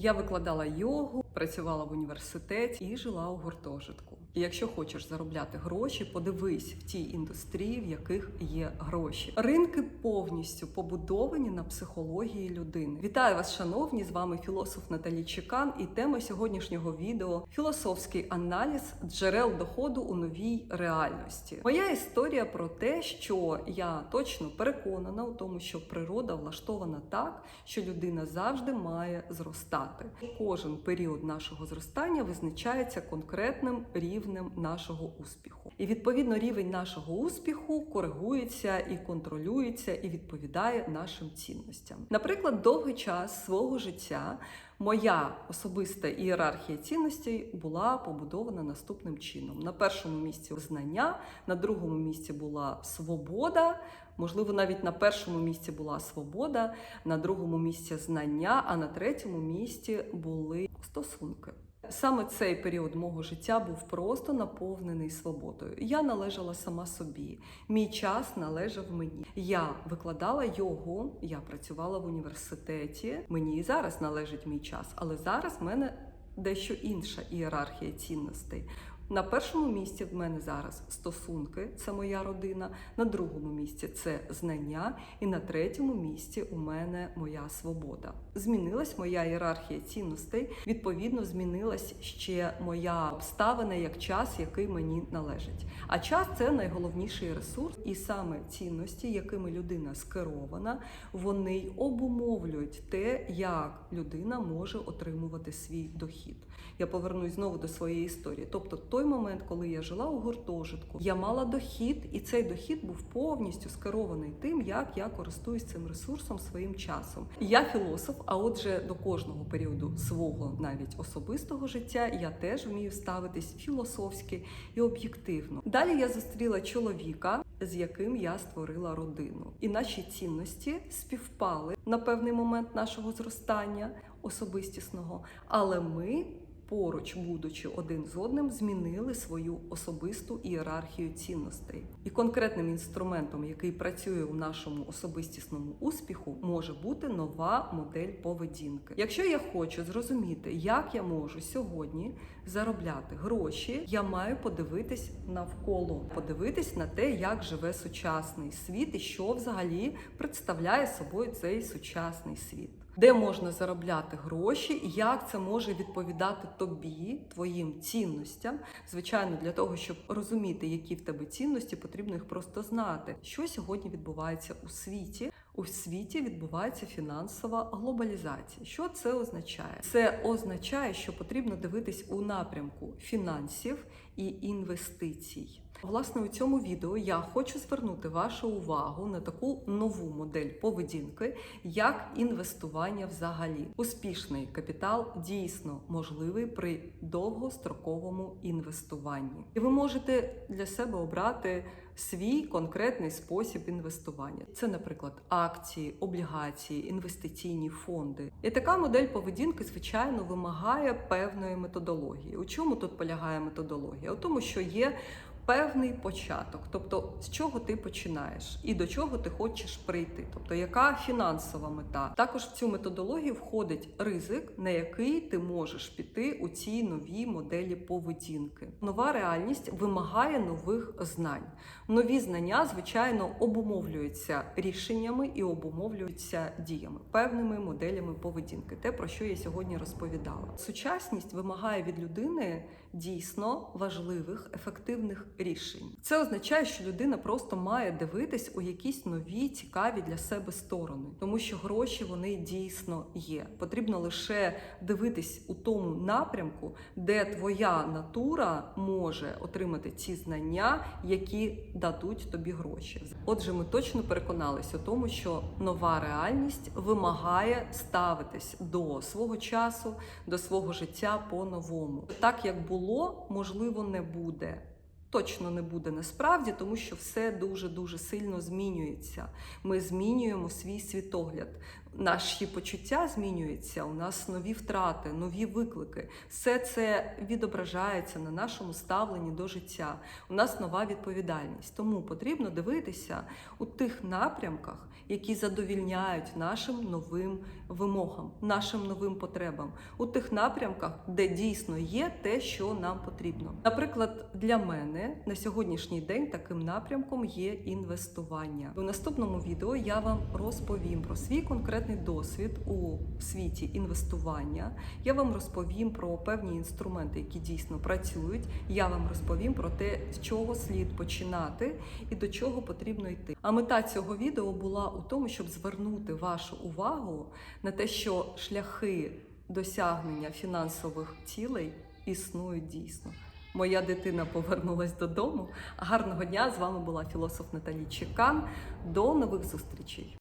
Я викладала йогу, працювала в університеті і жила у гуртожитку. І якщо хочеш заробляти гроші, подивись в ті індустрії, в яких є гроші. Ринки повністю побудовані на психології людини. Вітаю вас, шановні! З вами філософ Наталі Чекан. І тема сьогоднішнього відео філософський аналіз джерел доходу у новій реальності. Моя історія про те, що я точно переконана у тому, що природа влаштована так, що людина завжди має зростати. Кожен період нашого зростання визначається конкретним рівнем нашого успіху. І відповідно рівень нашого успіху коригується і контролюється, і відповідає нашим цінностям. Наприклад, довгий час свого життя. Моя особиста ієрархія цінностей була побудована наступним чином: на першому місці знання, на другому місці була свобода. Можливо, навіть на першому місці була свобода, на другому місці знання, а на третьому місці були стосунки. Саме цей період мого життя був просто наповнений свободою. Я належала сама собі. Мій час належав мені. Я викладала йогу, я працювала в університеті. Мені і зараз належить мій час, але зараз в мене дещо інша ієрархія цінностей. На першому місці в мене зараз стосунки, це моя родина. На другому місці це знання, і на третьому місці у мене моя свобода. Змінилась моя ієрархія цінностей. Відповідно, змінилась ще моя обставина як час, який мені належить. А час це найголовніший ресурс, і саме цінності, якими людина скерована, вони обумовлюють те, як людина може отримувати свій дохід. Я повернусь знову до своєї історії. Тобто, той момент, коли я жила у гуртожитку, я мала дохід, і цей дохід був повністю скерований тим, як я користуюсь цим ресурсом своїм часом. Я філософ, а отже, до кожного періоду свого навіть особистого життя я теж вмію ставитись філософськи і об'єктивно. Далі я зустріла чоловіка, з яким я створила родину, і наші цінності співпали на певний момент нашого зростання особистісного, але ми поруч, будучи один з одним, змінили свою особисту ієрархію цінностей. І конкретним інструментом, який працює у нашому особистісному успіху, може бути нова модель поведінки. Якщо я хочу зрозуміти, як я можу сьогодні заробляти гроші, я маю подивитись навколо, подивитись на те, як живе сучасний світ і що взагалі представляє собою цей сучасний світ де можна заробляти гроші, як це може відповідати тобі, твоїм цінностям. Звичайно, для того, щоб розуміти, які в тебе цінності, потрібно їх просто знати, що сьогодні відбувається у світі. У світі відбувається фінансова глобалізація. Що це означає? Це означає, що потрібно дивитись у напрямку фінансів і інвестицій. Власне, у цьому відео я хочу звернути вашу увагу на таку нову модель поведінки, як інвестування взагалі. Успішний капітал дійсно можливий при довгостроковому інвестуванні. І ви можете для себе обрати свій конкретний спосіб інвестування. Це, наприклад, акції, облігації, інвестиційні фонди. І така модель поведінки, звичайно, вимагає певної методології. У чому тут полягає методологія? У тому, що є певний початок, тобто з чого ти починаєш і до чого ти хочеш прийти, тобто яка фінансова мета. Також в цю методологію входить ризик, на який ти можеш піти у цій новій моделі поведінки. Нова реальність вимагає нових знань. Нові знання, звичайно, обумовлюються рішеннями і обумовлюються діями, певними моделями поведінки. Те, про що я сьогодні розповідала. Сучасність вимагає від людини дійсно важливих, ефективних рішень. Це означає, що людина просто має дивитись у якісь нові цікаві для себе сторони, тому що гроші вони дійсно є. Потрібно лише дивитись у тому напрямку, де твоя натура може отримати ці знання, які дадуть тобі гроші. Отже, ми точно переконалися у тому, що нова реальність вимагає ставитись до свого часу, до свого життя по-новому. Так як було, можливо, не буде. Точно не буде насправді, тому що все дуже дуже сильно змінюється. Ми змінюємо свій світогляд. Наші почуття змінюються, у нас нові втрати, нові виклики. Все це відображається на нашому ставленні до життя. У нас нова відповідальність. Тому потрібно дивитися у тих напрямках, які задовільняють нашим новим вимогам, нашим новим потребам, у тих напрямках, де дійсно є те, що нам потрібно. Наприклад, для мене на сьогоднішній день таким напрямком є інвестування. У наступному відео я вам розповім про свій конкретний досвід у світі інвестування. Я вам розповім про певні інструменти, які дійсно працюють. Я вам розповім про те, з чого слід починати і до чого потрібно йти. А мета цього відео була у тому, щоб звернути вашу увагу на те, що шляхи досягнення фінансових цілей існують дійсно. Моя дитина повернулась додому. Гарного дня з вами була філософ Наталі Чекан. До нових зустрічей.